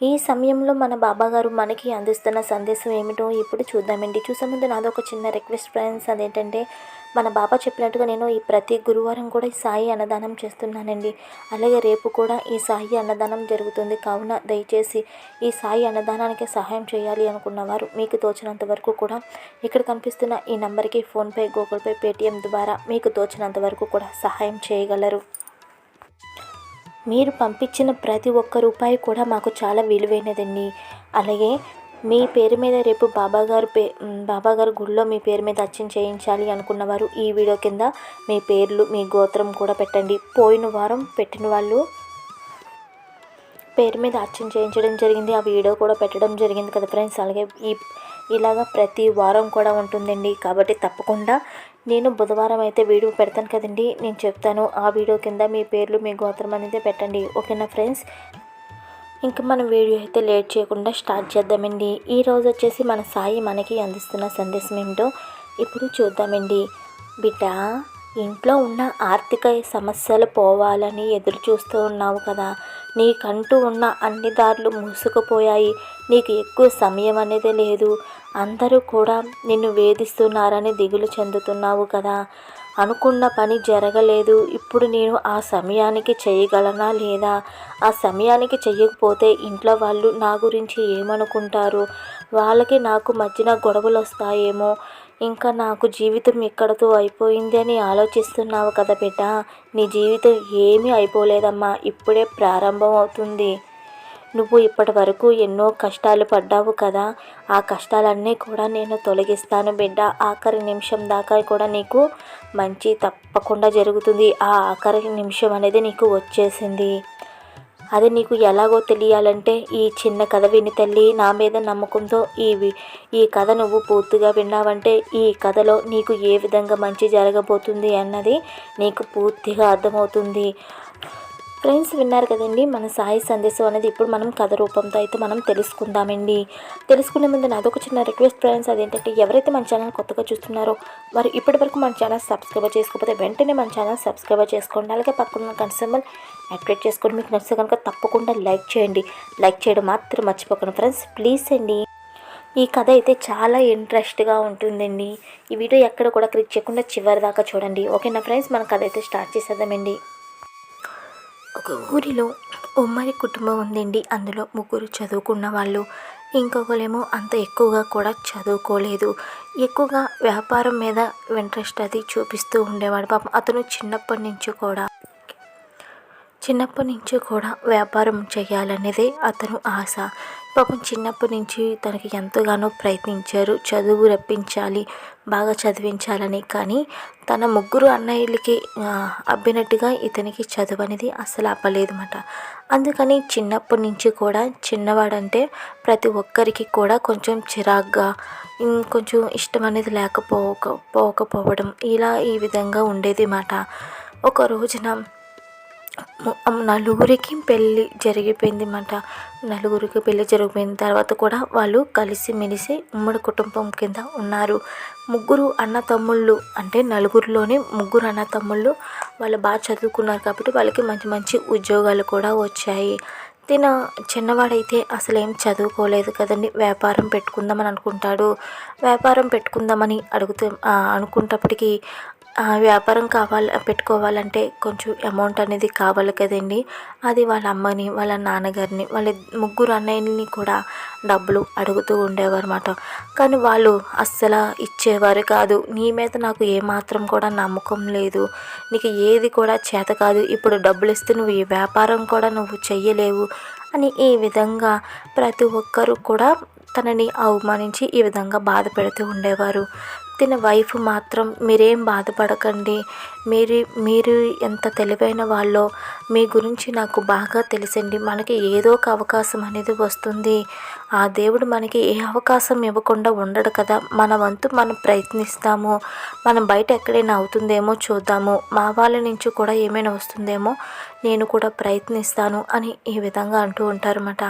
ఈ సమయంలో మన బాబా గారు మనకి అందిస్తున్న సందేశం ఏమిటో ఇప్పుడు చూద్దామండి. చూసే ముందు నాదో ఒక చిన్న రిక్వెస్ట్ ఫ్రెండ్స్ అదేంటంటే మన బాబా చెప్పినట్టుగా నేను ఈ ప్రతి గురువారం కూడా ఈ సాయి అన్నదానం చేస్తున్నానండి. అలాగే రేపు కూడా ఈ సాయి అన్నదానం జరుగుతుంది. కావున దయచేసి ఈ సాయి అన్నదానానికి సహాయం చేయాలి అనుకున్నవారు మీకు తోచినంత వరకు కూడా ఇక్కడ కనిపిస్తున్న ఈ నంబర్కి ఫోన్పే గూగుల్ పే పేటిఎం ద్వారా మీకు తోచినంత వరకు కూడా సహాయం చేయగలరు. మీరు పంపించిన ప్రతి ఒక్క రూపాయి కూడా మాకు చాలా విలువైనదండి. అలాగే మీ పేరు మీద రేపు బాబాగారు పే బాబాగారు గుడిలో మీ పేరు మీద అర్చన చేయించాలి అనుకున్నవారు ఈ వీడియో కింద మీ పేర్లు మీ గోత్రం కూడా పెట్టండి. పోయిన వారం పెట్టిన వాళ్ళు పేరు మీద అర్చన చేయించడం జరిగింది. ఆ వీడియో కూడా పెట్టడం జరిగింది కదా ఫ్రెండ్స్. అలాగే ఈ ఇలాగా ప్రతి వారం కూడా ఉంటుందండి. కాబట్టి తప్పకుండా నేను బుధవారం అయితే వీడియో పెడతాను కదండి. నేను చెప్తాను ఆ వీడియో కింద మీ పేర్లు మీ గోత్రం అనేది పెట్టండి. ఓకేనా ఫ్రెండ్స్? ఇంకా మనం వీడియో అయితే లేట్ చేయకుండా స్టార్ట్ చేద్దామండి. ఈరోజు వచ్చేసి మన సాయి మనకి అందిస్తున్న సందేశం ఏమిటో ఇప్పుడు చూద్దామండి. బిడ్డ ఇంట్లో ఉన్న ఆర్థిక సమస్యలు పోవాలని ఎదురు చూస్తూ ఉన్నావు కదా. నీకంటూ ఉన్న అన్ని దారులు మూసుకుపోయాయి. నీకు ఎక్కువ సమయం అనేది లేదు. అందరూ కూడా నిన్ను వేధిస్తున్నారని దిగులు చెందుతున్నావు కదా. అనుకున్న పని జరగలేదు. ఇప్పుడు నేను ఆ సమయానికి చేయగలనా లేదా? ఆ సమయానికి చేయకపోతే ఇంట్లో వాళ్ళు నా గురించి ఏమనుకుంటారు? వాళ్ళకి నాకు మధ్యన గొడవలు వస్తాయేమో ఇంకా నాకు జీవితం ఎక్కడతో అయిపోయింది అని ఆలోచిస్తున్నావు కదా బిడ్డ. నీ జీవితం ఏమీ అయిపోలేదమ్మా. ఇప్పుడే ప్రారంభం అవుతుంది. నువ్వు ఇప్పటి వరకు ఎన్నో కష్టాలు పడ్డావు కదా. ఆ కష్టాలన్నీ కూడా నేను తొలగిస్తాను బిడ్డ. ఆఖరి నిమిషం దాకా కూడా నీకు మంచి తప్పకుండా జరుగుతుంది. ఆ ఆఖరి నిమిషం అనేది నీకు వచ్చేసింది. అది నీకు ఎలాగో తెలియాలంటే ఈ చిన్న కథ విని తల్లి నా మీద నమ్మకంతో ఈ ఈ కథ నువ్వు పూర్తిగా విన్నావంటే ఈ కథలో నీకు ఏ విధంగా మంచి జరగబోతుంది అన్నది నీకు పూర్తిగా అర్థమవుతుంది. ఫ్రెండ్స్ విన్నారు కదండి మన సాయి సందేశం అనేది ఇప్పుడు మనం కథ రూపంతో అయితే మనం తెలుసుకుందామండి. తెలుసుకునే ముందు నాదొక చిన్న రిక్వెస్ట్ ఫ్రెండ్స్ అదేంటంటే ఎవరైతే మన ఛానల్ కొత్తగా చూస్తున్నారో వారు ఇప్పటి వరకు మన ఛానల్ సబ్స్క్రైబ్ చేసుకోకపోతే వెంటనే మన ఛానల్ సబ్స్క్రైబ్ చేసుకోండి. అలాగే పక్కన కన్సర్మల్ యాక్టివేట్ చేసుకోండి మీకు నచ్చితే కనుక తప్పకుండా లైక్ చేయండి. లైక్ చేయడం మాత్రం మర్చిపోకండి ఫ్రెండ్స్ ప్లీజ్ అండి. ఈ కథ అయితే చాలా ఇంట్రెస్ట్గా ఉంటుందండి. ఈ వీడియో ఎక్కడ కూడా క్లిక్ చేయకుండా చివరి దాకా చూడండి. ఓకేనా ఫ్రెండ్స్ మన కథ అయితే స్టార్ట్ చేసేద్దామండి. ఒక ఊరిలో ఉమ్మడి కుటుంబం ఉందండి. అందులో ముగ్గురు చదువుకున్న వాళ్ళు. ఇంకొకరేమో అంత ఎక్కువగా కూడా చదువుకోలేదు. ఎక్కువగా వ్యాపారం మీద ఇంట్రెస్ట్ అది చూపిస్తూ ఉండేవాడు. పాపం అతను చిన్నప్పటి నుంచి కూడా చిన్నప్పటి నుంచి కూడా వ్యాపారం చేయాలనేదే అతను ఆశ. పాపం చిన్నప్పటి నుంచి తనకి ఎంతగానో ప్రయత్నించారు. చదువు రప్పించాలి బాగా చదివించాలని. కానీ తన ముగ్గురు అన్నయ్యలకి అబ్బినట్టుగా ఇతనికి చదువు అనేది అసలు అవ్వలేదన్నమాట అందుకని చిన్నప్పటి నుంచి కూడా చిన్నవాడంటే ప్రతి ఒక్కరికి కూడా కొంచెం చిరాగ్గా కొంచెం ఇష్టం అనేది లేకపోక పోకపోవడం ఇలా ఈ విధంగా ఉండేది మాట ఒక రోజున నలుగురికి పెళ్ళి జరిగిపోయింది అన్నమాట నలుగురికి పెళ్ళి జరిగిపోయిన తర్వాత కూడా వాళ్ళు కలిసి మెలిసి ఉమ్మడి కుటుంబం కింద ఉన్నారు. ముగ్గురు అన్నతమ్ముళ్ళు అంటే నలుగురిలోనే ముగ్గురు అన్నతమ్ముళ్ళు వాళ్ళు బాగా చదువుకున్నారు కాబట్టి వాళ్ళకి మంచి మంచి ఉద్యోగాలు కూడా వచ్చాయి. తిన చిన్నవాడైతే అసలు ఏం చదువుకోలేదు కదండి వ్యాపారం పెట్టుకుందామని అనుకుంటాడు. వ్యాపారం పెట్టుకుందామని అడుగుతూ అనుకుంటప్పటికీ వ్యాపారం కావాలి పెట్టుకోవాలంటే కొంచెం అమౌంట్ అనేది కావాలి కదండి. అది వాళ్ళ అమ్మని వాళ్ళ నాన్నగారిని వాళ్ళ ముగ్గురు అన్నయ్యని కూడా డబ్బులు అడుగుతూ ఉండేవారన్నమాట. కానీ వాళ్ళు అస్సలు ఇచ్చేవారు కాదు. నీ మీద నాకు ఏమాత్రం కూడా నమ్మకం లేదు. నీకు ఏది కూడా చేత కాదు. ఇప్పుడు డబ్బులు ఇస్తే నువ్వు ఈ వ్యాపారం కూడా నువ్వు చెయ్యలేవు అని ఈ విధంగా ప్రతి ఒక్కరు కూడా తనని అవమానించి ఈ విధంగా బాధ పెడుతూ ఉండేవారు. తిన వైఫ్ మాత్రం మీరేం బాధపడకండి. మీరు మీరు ఎంత తెలివైన వాళ్ళో మీ గురించి నాకు బాగా తెలిసండి. మనకి ఏదో ఒక అవకాశం అనేది వస్తుంది. ఆ దేవుడు మనకి ఏ అవకాశం ఇవ్వకుండా ఉండడు కదా. మన వంతు మనం ప్రయత్నిస్తాము. మనం బయట ఎక్కడైనా అవుతుందేమో చూద్దాము. మా వాళ్ళ నుంచి కూడా ఏమైనా వస్తుందేమో నేను కూడా ప్రయత్నిస్తాను అని ఈ విధంగా అంటూ ఉంటారన్నమాట.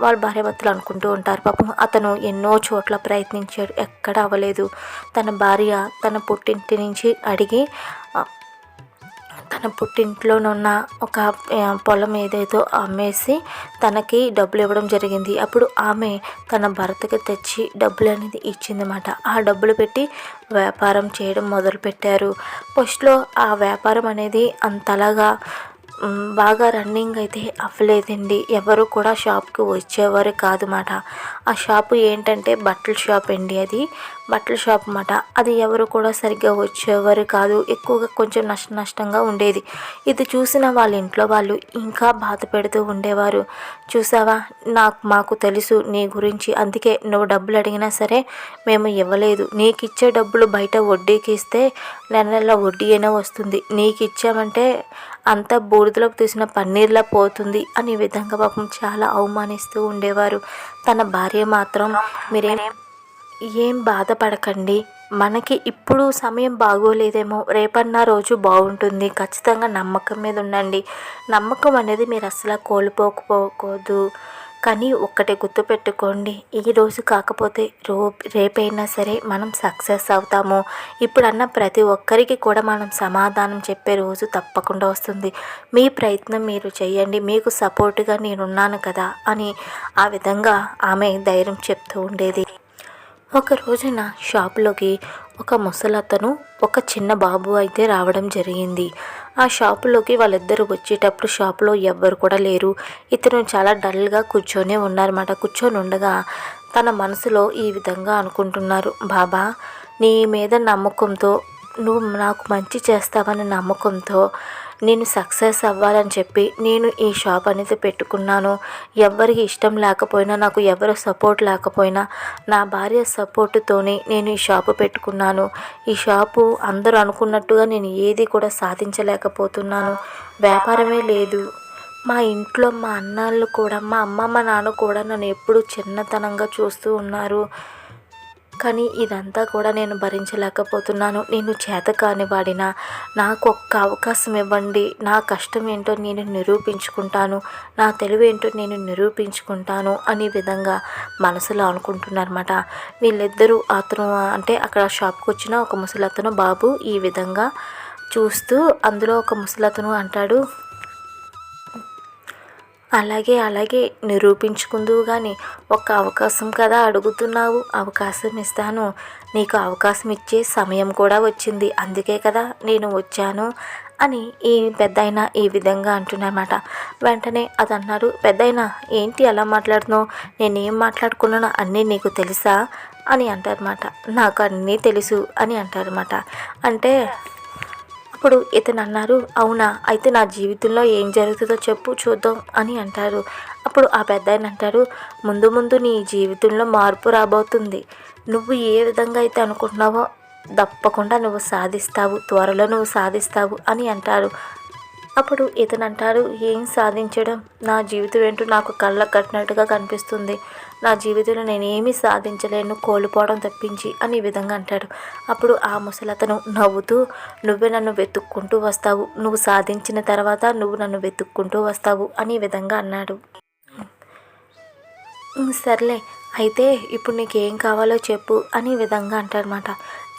వాళ్ళ భార్యాభర్తలు అనుకుంటూ ఉంటారు. పాపం అతను ఎన్నో చోట్ల ప్రయత్నించాడు. ఎక్కడ అవ్వలేదు. తన భార్య తన పుట్టింటి నుంచి అడిగి తన పుట్టింట్లోనున్న ఒక పొలం ఏదైతే అమ్మేసి తనకి డబ్బులు ఇవ్వడం జరిగింది. అప్పుడు ఆమె తన భర్తకి తెచ్చి డబ్బులు అనేది ఇచ్చిందన్నమాట. ఆ డబ్బులు పెట్టి వ్యాపారం చేయడం మొదలుపెట్టారు. ఫస్ట్లో ఆ వ్యాపారం అనేది అంతలాగా బాగా రన్నింగ్ అయితే అవ్వలేదండి. ఎవరు కూడా షాప్కి వచ్చేవారు కాదన్నమాట. ఆ షాపు ఏంటంటే బట్టల షాప్ అండి అది. బట్టల షాప్ అన్నమాట. అది ఎవరు కూడా సరిగ్గా వచ్చేవారు కాదు. ఎక్కువగా కొంచెం నష్ట నష్టంగా ఉండేది. ఇది చూసిన వాళ్ళ ఇంట్లో వాళ్ళు ఇంకా బాధ పెడుతూ ఉండేవారు. చూసావా? నాకు మాకు తెలుసు నీ గురించి. అందుకే నువ్వు డబ్బులు అడిగినా సరే మేము ఇవ్వలేదు. నీకు ఇచ్చే డబ్బులు బయట వడ్డీకి ఇస్తే నెల నెల వడ్డీ అయినా వస్తుంది. నీకు ఇచ్చామంటే అంతా బూడిదలోకి తీసిన పన్నీర్లా పోతుంది అనే విధంగా పాపం చాలా అవమానిస్తూ ఉండేవారు. తన భార్య మాత్రం మీరేం ఏం బాధపడకండి. మనకి ఇప్పుడు సమయం బాగోలేదేమో. రేపన్నా రోజు బాగుంటుంది. ఖచ్చితంగా నమ్మకం మీద ఉండండి. నమ్మకం అనేది మీరు అసలు కోల్పోకపోకూడదు. కానీ ఒక్కటే గుర్తుపెట్టుకోండి ఈ రోజు కాకపోతే రో రేపైనా సరే మనం సక్సెస్ అవుతాము. ఇప్పుడన్న ప్రతి ఒక్కరికి కూడా మనం సమాధానం చెప్పే రోజు తప్పకుండా వస్తుంది. మీ ప్రయత్నం మీరు చేయండి. మీకు సపోర్ట్గా నేనున్నాను కదా అని ఆ విధంగా ఆమె ధైర్యం చెప్తూ ఉండేది. ఒక రోజున షాప్లోకి ఒక ముసలతను ఒక చిన్న బాబు అయితే రావడం జరిగింది. ఆ షాపులోకి వాళ్ళిద్దరూ వచ్చేటప్పుడు షాపులో ఎవ్వరు కూడా లేరు. ఇతను చాలా డల్గా కూర్చొని ఉన్నారన్నమాట. కూర్చొని ఉండగా తన మనసులో ఈ విధంగా అనుకుంటున్నారు. బాబా నీ మీద నమ్మకంతో నువ్వు నాకు మంచి చేస్తావని నమ్మకంతో నేను సక్సెస్ అవ్వాలని చెప్పి నేను ఈ షాప్ అనేది పెట్టుకున్నాను. ఎవరికి ఇష్టం లేకపోయినా నాకు ఎవరు సపోర్ట్ లేకపోయినా నా భార్య సపోర్టుతోనే నేను ఈ షాపు పెట్టుకున్నాను. ఈ షాపు అందరూ అనుకున్నట్టుగా నేను ఏది కూడా సాధించలేకపోతున్నాను. వ్యాపారమే లేదు. మా ఇంట్లో మా అన్నాళ్ళు కూడా మా అమ్మ మా నాన్న కూడా నన్ను ఎప్పుడూ చిన్నతనంగా చూస్తూ ఉన్నారు. కానీ ఇదంతా కూడా నేను భరించలేకపోతున్నాను. నేను చేత కాని వాడిన. నాకు ఒక్క అవకాశం ఇవ్వండి. నా కష్టం ఏంటో నేను నిరూపించుకుంటాను. నా తెలివి ఏంటో నేను నిరూపించుకుంటాను అనే విధంగా మనసులో అనుకుంటున్నారన్నమాట. వీళ్ళిద్దరూ అతను అంటే అక్కడ షాప్కి వచ్చిన ఒక ముసలతను బాబు ఈ విధంగా చూస్తూ అందులో ఒక ముసలతను అంటాడు అలాగే అలాగే నిరూపించుకుందువు కానీ ఒక్క అవకాశం కదా అడుగుతున్నావు. అవకాశం ఇస్తాను. నీకు అవకాశం ఇచ్చే సమయం కూడా వచ్చింది. అందుకే కదా నేను వచ్చాను అని ఈ పెద్దాయన ఈ విధంగా అంటున్నమాట వెంటనే అది అన్నారు పెద్దాయన ఏంటి అలా మాట్లాడుతున్నావు? నేనేం మాట్లాడుకున్నానో అన్నీ నీకు తెలుసా? అని అంటారన్నమాట. నాకు అన్నీ తెలుసు అని అంటారన్నమాట. అంటే అప్పుడు ఇతను అన్నారు అవునా అయితే నా జీవితంలో ఏం జరుగుతుందో చెప్పు చూద్దాం అని అంటారు. అప్పుడు ఆ పెద్ద ఆయన అంటారు ముందు ముందు నీ జీవితంలో మార్పు రాబోతుంది. నువ్వు ఏ విధంగా అయితే అనుకుంటున్నావో తప్పకుండా నువ్వు సాధిస్తావు త్వరలో నువ్వు సాధిస్తావు అని అంటారు. అప్పుడు ఇతను అంటారు ఏం సాధించడం? నా జీవితం ఏంటో నాకు కళ్ళ కట్టినట్టుగా కనిపిస్తుంది. నా జీవితంలో నేను సాధించలేను కోల్పోవడం తప్పించి అని ఈ విధంగా అంటాడు. అప్పుడు ఆ ముసలతను నవ్వుతూ నువ్వే నన్ను వెతుక్కుంటూ వస్తావు. నువ్వు సాధించిన తర్వాత నువ్వు నన్ను వెతుక్కుంటూ వస్తావు అని ఈ విధంగా అన్నాడు. సర్లే అయితే ఇప్పుడు నీకు ఏం కావాలో చెప్పు అని విధంగా అంటాడనమాట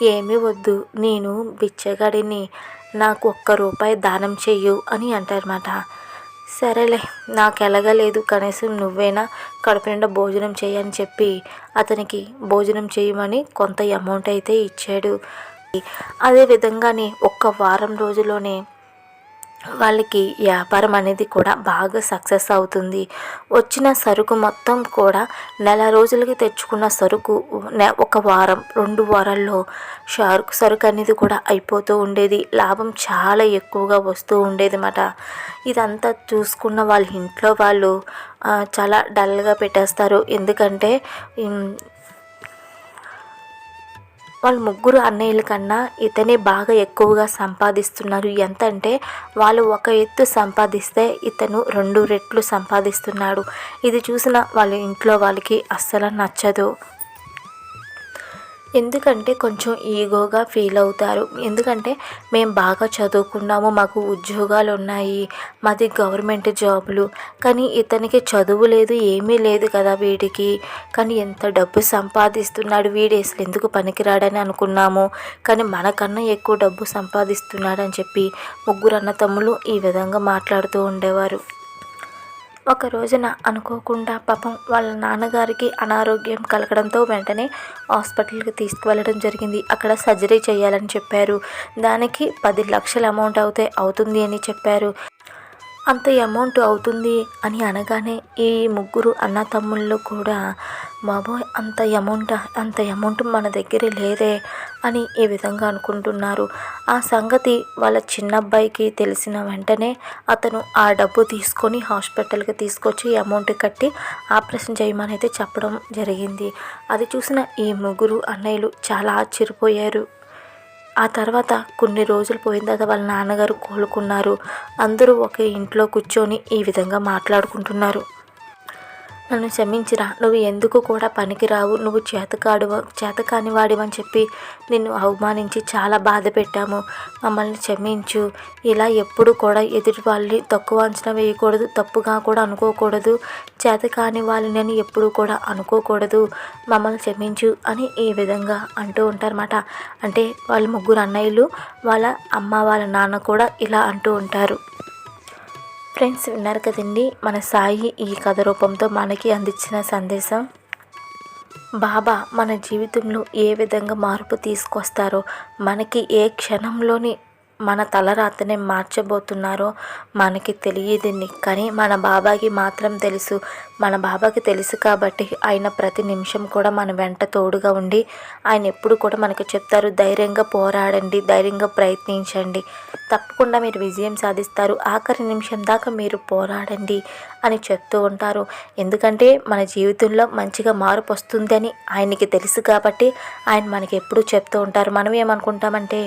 ఏమీ వద్దు. నేను బిచ్చగాడిని నాకు ఒక్క రూపాయి దానం చెయ్యు అని అంటారన్నమాట. సరేలే నాకు ఎలాగలేదు కనీసం నువ్వైనా కడుపు నిండా భోజనం చేయని చెప్పి అతనికి భోజనం చేయమని కొంత అమౌంట్ అయితే ఇచ్చాడు. అదే విధంగానే ఒక్క వారం రోజులోనే వాళ్ళకి వ్యాపారం అనేది కూడా బాగా సక్సెస్ అవుతుంది. వచ్చిన సరుకు మొత్తం కూడా నెల రోజులకి తెచ్చుకున్న సరుకు నె- ఒక వారం రెండు వారాల్లో షార్క్ సరుకు అనేది కూడా అయిపోతూ ఉండేది. లాభం చాలా ఎక్కువగా వస్తూ ఉండేది అన్నమాట ఇదంతా చూసుకున్న వాళ్ళ ఇంట్లో వాళ్ళు చాలా డల్గా పెట్టేస్తారు. ఎందుకంటే వాళ్ళు ముగ్గురు అన్నయ్యల కన్నా ఇతనే బాగా ఎక్కువగా సంపాదిస్తున్నారు. ఎంత అంటే వాళ్ళు ఒక ఎత్తు సంపాదిస్తే ఇతను రెండు రెట్లు సంపాదిస్తున్నాడు. ఇది చూసిన వాళ్ళ ఇంట్లో వాళ్ళకి అస్సలు నచ్చదు. ఎందుకంటే కొంచెం ఈగోగా ఫీల్ అవుతారు. ఎందుకంటే మేము బాగా చదువుకున్నాము మాకు ఉద్యోగాలు ఉన్నాయి మాది గవర్నమెంట్ జాబులు. కానీ ఇతనికి చదువు లేదు ఏమీ లేదు కదా వీడికి. కానీ ఎంత డబ్బు సంపాదిస్తున్నాడు వీడు అసలు ఎందుకు పనికిరాడని అనుకున్నాము. కానీ మనకన్నా ఎక్కువ డబ్బు సంపాదిస్తున్నాడని చెప్పి ముగ్గురు అన్న తమ్ములు ఈ విధంగా మాట్లాడుతూ ఉండేవారు. ఒక రోజున అనుకోకుండా పాపం వాళ్ళ నాన్నగారికి అనారోగ్యం కలగడంతో వెంటనే హాస్పిటల్కి తీసుకువెళ్ళడం జరిగింది. అక్కడ సర్జరీ చేయాలని చెప్పారు. దానికి పది లక్షల అమౌంట్ అవుతే అవుతుంది అని చెప్పారు. అంత అమౌంట్ అవుతుంది అని అనగానే ఈ ముగ్గురు అన్న తమ్ముళ్ళు కూడా బాబోయ్ అంత అమౌంట్? అంత అమౌంట్ మన దగ్గర లేదే అని ఈ విధంగా అనుకుంటున్నారు. ఆ సంగతి వాళ్ళ చిన్నబ్బాయికి తెలిసిన వెంటనే అతను ఆ డబ్బు తీసుకొని హాస్పిటల్కి తీసుకొచ్చి అమౌంట్ కట్టి ఆపరేషన్ చేయమని అయితే చెప్పడం జరిగింది. అది చూసిన ఈ ముగ్గురు అన్నయ్యలు చాలా ఆశ్చర్యపోయారు. ఆ తర్వాత కొన్ని రోజులు పోయిన తర్వాత వాళ్ళ నాన్నగారు కోలుకున్నారు. అందరూ ఒకే ఇంట్లో కూర్చొని ఈ విధంగా మాట్లాడుకుంటున్నారు. నన్ను క్షమించిరా. నువ్వు ఎందుకు కూడా పనికిరావు? నువ్వు చేతకాడు చేతకాని వాడివని చెప్పి నిన్ను అవమానించి చాలా బాధ పెట్టాము. మమ్మల్ని క్షమించు. ఇలా ఎప్పుడు కూడా ఎదుటి వాళ్ళని తక్కువ అంచనా వేయకూడదు. తప్పుగా కూడా అనుకోకూడదు. చేతకాని వాళ్ళని ఎప్పుడు కూడా అనుకోకూడదు. మమ్మల్ని క్షమించు అని ఈ విధంగా అంటూ ఉంటారన్నమాట. అంటే వాళ్ళ ముగ్గురు అన్నయ్యలు వాళ్ళ అమ్మ వాళ్ళ నాన్న కూడా ఇలా అంటూ ఉంటారు. ఫ్రెండ్స్ విన్నారు కదండి. మన సాయి ఈ కథ రూపంతో మనకి అందించిన సందేశం. బాబా మన జీవితంలో ఏ విధంగా మార్పు తీసుకొస్తారో మనకి ఏ క్షణంలోని మన తలరాతనే మార్చబోతున్నారో మనకి తెలియదండి కానీ మన బాబాకి మాత్రం తెలుసు. మన బాబాకి తెలుసు కాబట్టి ఆయన ప్రతి నిమిషం కూడా మన వెంట తోడుగా ఉండి ఆయన ఎప్పుడు కూడా మనకు చెప్తారు ధైర్యంగా పోరాడండి ధైర్యంగా ప్రయత్నించండి. తప్పకుండా మీరు విజయం సాధిస్తారు. ఆఖరి నిమిషం దాకా మీరు పోరాడండి అని చెప్తూ ఉంటారు. ఎందుకంటే మన జీవితంలో మంచిగా మార్పు వస్తుంది అని ఆయనకి తెలుసు కాబట్టి ఆయన మనకి ఎప్పుడు చెప్తూ ఉంటారు. మనం ఏమనుకుంటామంటే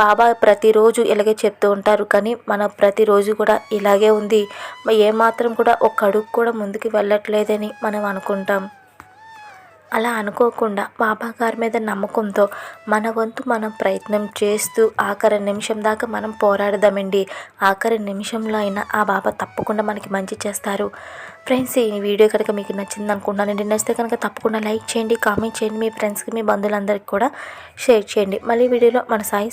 బాబా ప్రతిరోజు ఇలాగే చెప్తూ ఉంటారు. కానీ మన ప్రతిరోజు కూడా ఇలాగే ఉంది. ఏమాత్రం కూడా ఒక అడుగు కూడా ముందుకు వెళ్ళట్లేదని మనం అనుకుంటాం. అలా అనుకోకుండా బాబా గారి మీద నమ్మకంతో మన వంతు మనం ప్రయత్నం చేస్తూ ఆఖరి నిమిషం దాకా మనం పోరాడదామండి. ఆఖరి నిమిషంలో అయినా ఆ బాబా తప్పకుండా మనకి మంచి చేస్తారు. ఫ్రెండ్స్ ఈ వీడియో కనుక మీకు నచ్చింది అనుకుంటున్నానండి నచ్చితే కనుక తప్పకుండా లైక్ చేయండి కామెంట్ చేయండి. మీ ఫ్రెండ్స్కి మీ బంధువులందరికీ కూడా షేర్ చేయండి. మళ్ళీ వీడియోలో మన సాయి